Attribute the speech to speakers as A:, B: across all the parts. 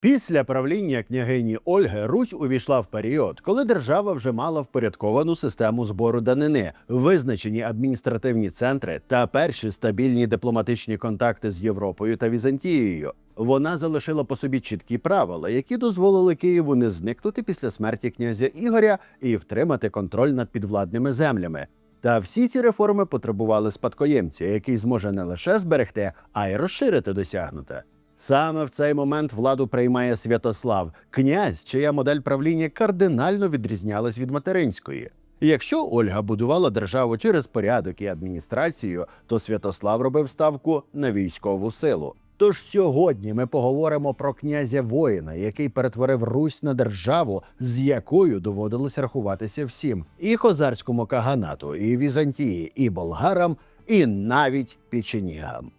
A: Після правління княгині Ольги Русь увійшла в період, коли держава вже мала впорядковану систему збору данини, визначені адміністративні центри та перші стабільні дипломатичні контакти з Європою та Візантією. Вона залишила по собі чіткі правила, які дозволили Києву не зникнути після смерті князя Ігоря і втримати контроль над підвладними землями. Та всі ці реформи потребували спадкоємця, який зможе не лише зберегти, а й розширити досягнуте. Саме в цей момент владу приймає Святослав, князь, чия модель правління кардинально відрізнялась від материнської. Якщо Ольга будувала державу через порядок і адміністрацію, то Святослав робив ставку на військову силу. Тож сьогодні ми поговоримо про князя воїна, який перетворив Русь на державу, з якою доводилось рахуватися всім: і хозарському каганату, і Візантії, і болгарам, і навіть печенігам.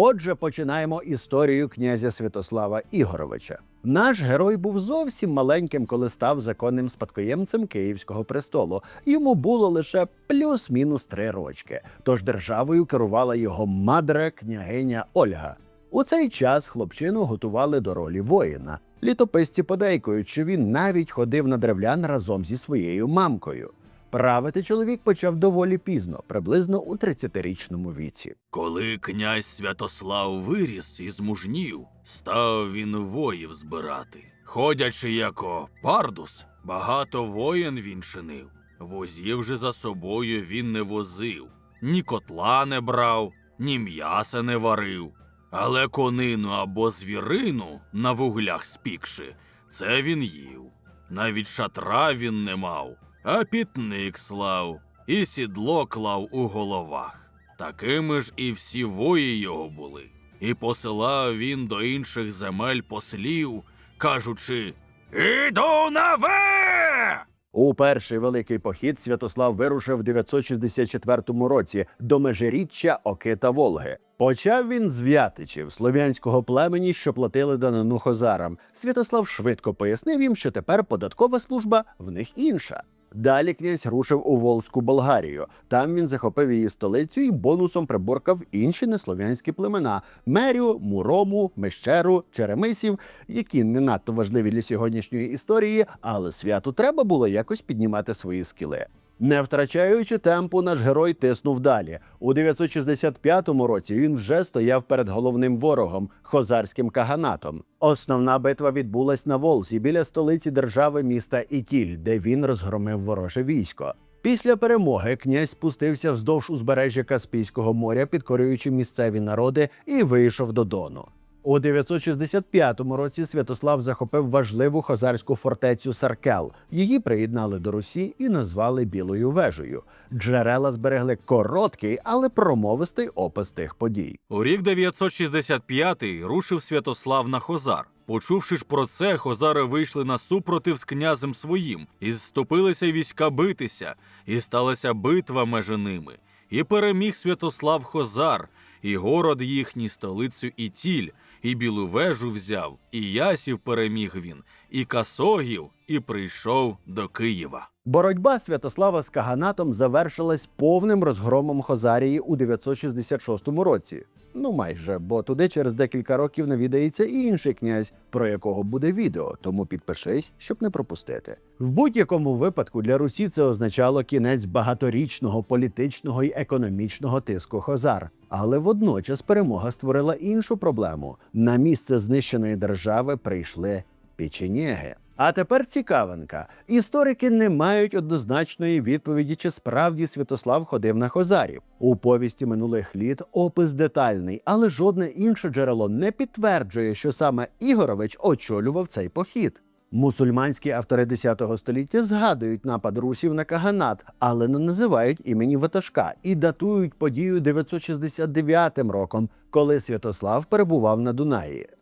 A: Отже, починаємо історію князя Святослава Ігоровича. Наш герой був зовсім маленьким, коли став законним спадкоємцем Київського престолу. Йому було лише плюс-мінус три рочки. Тож державою керувала його мадра княгиня Ольга. У цей час хлопчину готували до ролі воїна. Літописці подейкують, що він навіть ходив на древлян разом зі своєю мамкою. Правити чоловік почав доволі пізно, приблизно у 30-річному віці.
B: Коли князь Святослав виріс і змужнів, став він воїв збирати. Ходячи яко пардус, багато воїн він чинив. Возів же за собою він не возив, ні котла не брав, ні м'яса не варив. Але конину або звірину на вуглях спікши, це він їв. Навіть шатра він не мав, а пітник слав, і сідло клав у головах. Такими ж і всі вої його були. І посилав він до інших земель послів, кажучи: Іду на ве!
A: У перший великий похід Святослав вирушив в 964 році до межиріччя Оки та Волги. Почав він з Вятичів, слов'янського племені, що платили данину хозарам. Святослав швидко пояснив їм, що тепер податкова служба в них інша. Далі князь рушив у Волзьку Болгарію. Там він захопив її столицю і бонусом приборкав інші неслов'янські племена Мерю, Мурому, Мещеру, Черемисів, які не надто важливі для сьогоднішньої історії, але святу треба було якось піднімати свої скіли. Не втрачаючи темпу, наш герой тиснув далі. У 965 році він вже стояв перед головним ворогом хозарським каганатом. Основна битва відбулась на Волзі біля столиці держави міста Ітіль, де він розгромив вороже військо. Після перемоги князь спустився вздовж узбережжя Каспійського моря, підкорюючи місцеві народи, і вийшов до Дону. У 965 році Святослав захопив важливу хозарську фортецю Саркел. Її приєднали до Русі і назвали Білою вежею. Джерела зберегли короткий, але промовистий опис тих подій.
B: У рік 965 рушив Святослав на Хозар. Почувши ж про це, хозари вийшли на супротив з князем своїм, і зступилися війська битися, і сталася битва межи ними. І переміг Святослав Хозар, і город їхній столицю Ітіль, і білу вежу взяв, і ясів переміг він, і касогів, і прийшов до Києва.
A: Боротьба Святослава з Каганатом завершилась повним розгромом Хозарії у 966 році. Ну майже, бо туди через декілька років навідається і інший князь, про якого буде відео, тому підпишись, щоб не пропустити. В будь-якому випадку для Русі це означало кінець багаторічного політичного і економічного тиску Хозар. Але водночас перемога створила іншу проблему: на місце знищеної держави прийшли печенєги. А тепер цікавинка. Історики не мають однозначної відповіді, чи справді Святослав ходив на хозарів. У повісті минулих літ опис детальний, але жодне інше джерело не підтверджує, що саме Ігорович очолював цей похід. Мусульманські автори X століття згадують напад русів на Каганат, але не називають імені ватажка і датують подію 969 роком, коли Святослав перебував на Дунаї.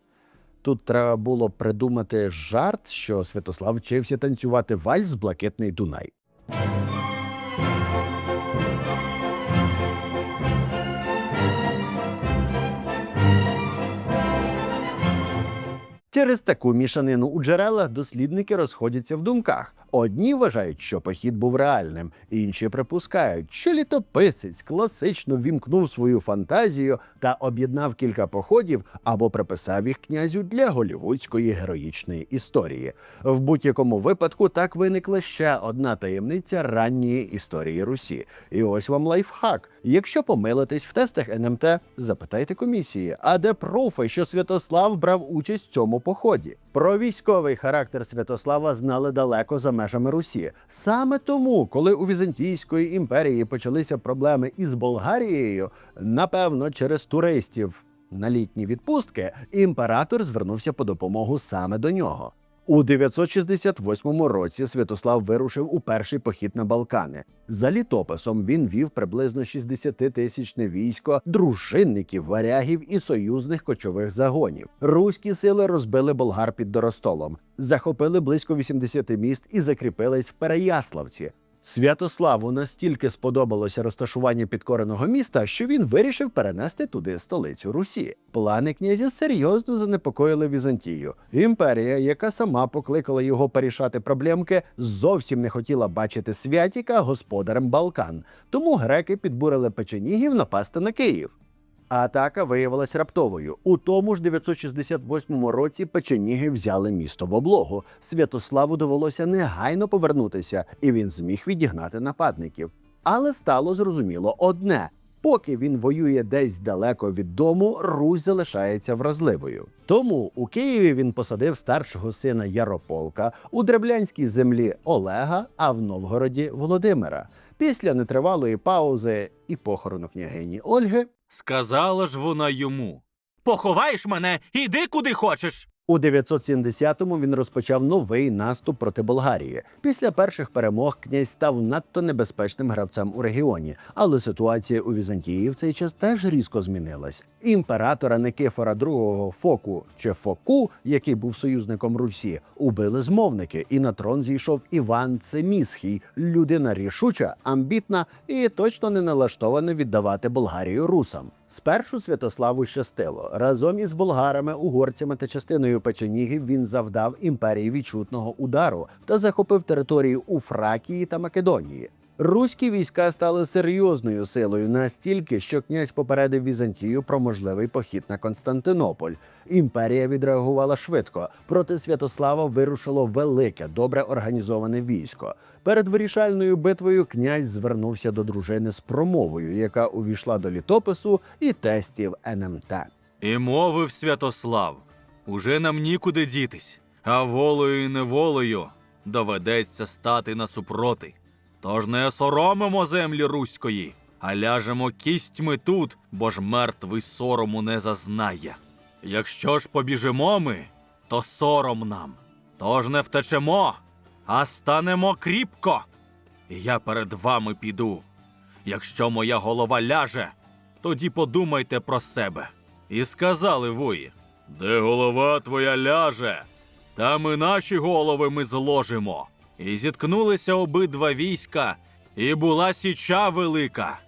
A: Тут треба було придумати жарт, що Святослав вчився танцювати вальс Блакитний Дунай. Через таку мішанину у джерелах дослідники розходяться в думках. Одні вважають, що похід був реальним, інші припускають, що літописець класично вімкнув свою фантазію та об'єднав кілька походів або приписав їх князю для голівудської героїчної історії. В будь-якому випадку так виникла ще одна таємниця ранньої історії Русі. І ось вам лайфхак. Якщо помилитесь в тестах НМТ, запитайте комісії, а де профи, що Святослав брав участь в цьому поході? Про військовий характер Святослава знали далеко за межами Русі. Саме тому, коли у Візантійської імперії почалися проблеми із Болгарією, напевно, через туристів на літні відпустки, імператор звернувся по допомогу саме до нього. У 968 році Святослав вирушив у перший похід на Балкани. За літописом він вів приблизно 60-тисячне військо дружинників, варягів і союзних кочових загонів. Руські сили розбили болгар під Доростолом, захопили близько 80 міст і закріпились в Переяславці. Святославу настільки сподобалося розташування підкореного міста, що він вирішив перенести туди столицю Русі. Плани князя серйозно занепокоїли Візантію. Імперія, яка сама покликала його порішати проблемки, зовсім не хотіла бачити святіка господарем Балкан. Тому греки підбурили печенігів напасти на Київ. Атака виявилась раптовою. У тому ж 968 році печеніги взяли місто в облогу. Святославу довелося негайно повернутися, і він зміг відігнати нападників. Але стало зрозуміло одне: поки він воює десь далеко від дому, Русь залишається вразливою. Тому у Києві він посадив старшого сина Ярополка, у Дреблянській землі Олега, а в Новгороді Володимира. Після нетривалої паузи і похорону княгині Ольги
B: Сказала ж вона йому: Поховаєш мене, іди куди хочеш.
A: У 970-му він розпочав новий наступ проти Болгарії. Після перших перемог князь став надто небезпечним гравцем у регіоні, але ситуація у Візантії в цей час теж різко змінилась. Імператора Никифора II Фоку чи Фоку, який був союзником Русі, убили змовники, і на трон зійшов Іван Цемісхій, людина рішуча, амбітна і точно не налаштована віддавати Болгарію русам. Спершу Святославу щастило. Разом із болгарами, угорцями та частиною печенігів він завдав імперії відчутного удару та захопив території у Фракії та Македонії. Руські війська стали серйозною силою настільки, що князь попередив Візантію про можливий похід на Константинополь. Імперія відреагувала швидко. Проти Святослава вирушило велике, добре організоване військо. Перед вирішальною битвою князь звернувся до дружини з промовою, яка увійшла до літопису і тестів НМТ.
B: І мовив Святослав: Уже нам нікуди дітись, а волею і неволею доведеться стати насупроти. Тож не осоромимо землі руської, а ляжемо кістьми тут, бо ж мертвий сорому не зазнає. Якщо ж побіжимо ми, то сором нам. Тож не втечемо, а станемо кріпко. Я перед вами піду. Якщо моя голова ляже, тоді подумайте про себе. І сказали вої: Де голова твоя ляже, там і наші голови ми зложимо. І зіткнулися обидва війська, і була січа велика,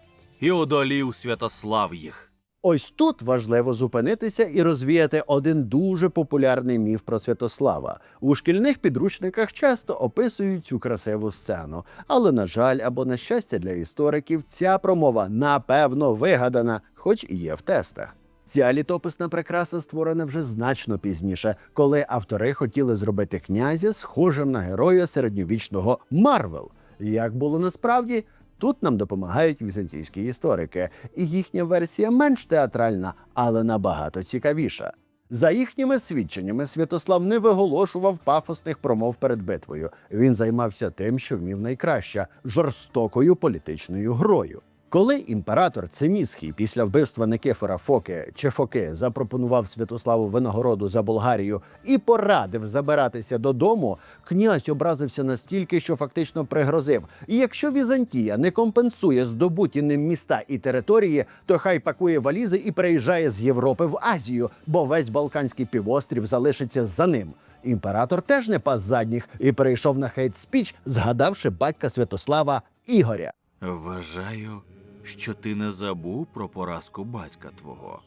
B: і одолів Святослав їх.
A: Ось тут важливо зупинитися і розвіяти один дуже популярний міф про Святослава. У шкільних підручниках часто описують цю красиву сцену, але на жаль, або на щастя для істориків, ця промова напевно вигадана, хоч і є в тестах. Ця літописна прикраса створена вже значно пізніше, коли автори хотіли зробити князя схожим на героя середньовічного Марвел. Як було насправді, тут нам допомагають візантійські історики, і їхня версія менш театральна, але набагато цікавіша. За їхніми свідченнями, Святослав не виголошував пафосних промов перед битвою. Він займався тим, що вмів найкраще жорстокою політичною грою. Коли імператор Цемісхій після вбивства Никифора Фоки чи Фоки запропонував Святославу винагороду за Болгарію і порадив забиратися додому, князь образився настільки, що фактично пригрозив: якщо Візантія не компенсує здобуті ним міста і території, то хай пакує валізи і переїжджає з Європи в Азію, бо весь Балканський півострів залишиться за ним. Імператор теж не пас задніх і перейшов на хейт спіч, згадавши батька Святослава Ігоря.
B: Вважаю, що ти не забув про поразку батька твого,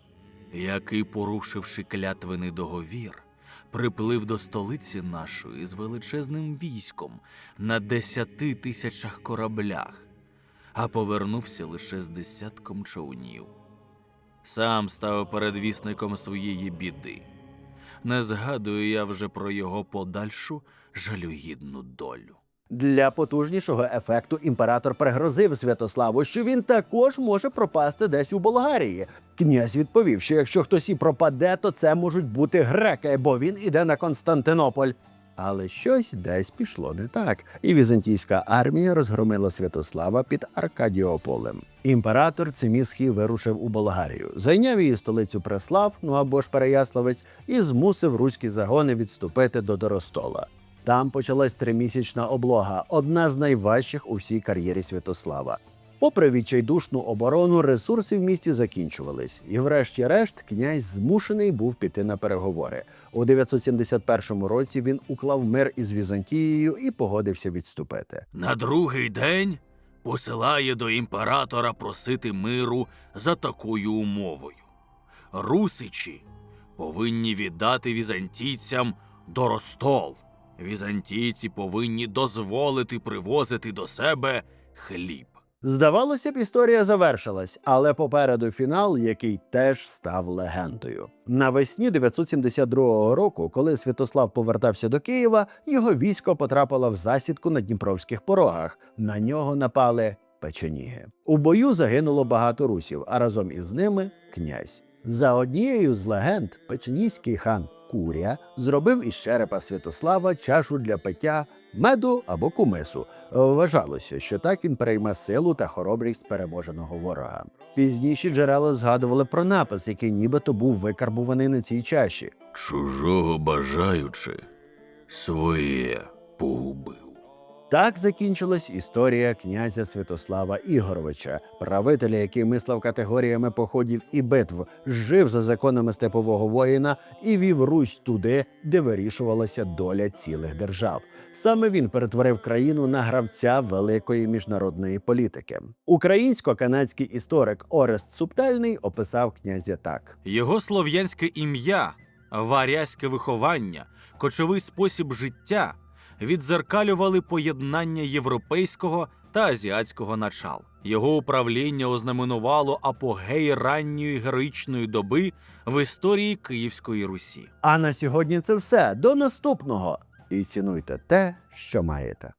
B: який, порушивши клятвений договір, приплив до столиці нашої з величезним військом на десяти тисячах кораблях, а повернувся лише з десятком човнів. Сам став передвісником своєї біди. Не згадую я вже про його подальшу жалюгідну долю.
A: Для потужнішого ефекту імператор пригрозив Святославу, що він також може пропасти десь у Болгарії. Князь відповів, що якщо хтось і пропаде, то це можуть бути греки, бо він іде на Константинополь. Але щось десь пішло не так, і візантійська армія розгромила Святослава під Аркадіополем. Імператор Цимісхій вирушив у Болгарію, зайняв її столицю Преслав, ну або ж Переяславець, і змусив руські загони відступити до Доростола. Там почалась тримісячна облога, одна з найважчих у всій кар'єрі Святослава. Попри відчайдушну оборону, ресурси в місті закінчувались, і, врешті-решт, князь змушений був піти на переговори. У 971 році він уклав мир із Візантією і погодився відступити.
B: На другий день посилає до імператора просити миру за такою умовою. Русичі повинні віддати візантійцям доростол. Візантійці повинні дозволити привозити до себе хліб.
A: Здавалося б, історія завершилась, але попереду фінал, який теж став легендою. Навесні 972 року, коли Святослав повертався до Києва, його військо потрапило в засідку на Дніпровських порогах. На нього напали печеніги. У бою загинуло багато русів, а разом із ними князь. За однією з легенд, печенійський хан Куря зробив із черепа Святослава чашу для пиття меду або кумису. Вважалося, що так він перейме силу та хоробрість переможеного ворога. Пізніші джерела згадували про напис, який нібито був викарбуваний на цій чаші.
B: Чужого бажаючи, своє погубив.
A: Так закінчилась історія князя Святослава Ігоровича, правителя, який мислив категоріями походів і битв, жив за законами степового воїна і вів Русь туди, де вирішувалася доля цілих держав. Саме він перетворив країну на гравця великої міжнародної політики. Українсько-канадський історик Орест Субтальний описав князя так.
B: Його слов'янське ім'я, варязьке виховання, кочовий спосіб життя відзеркалювали поєднання європейського та азіатського начал. Його управління ознаменувало апогей ранньої героїчної доби в історії Київської Русі.
A: А на сьогодні це все. До наступного. І цінуйте те, що маєте.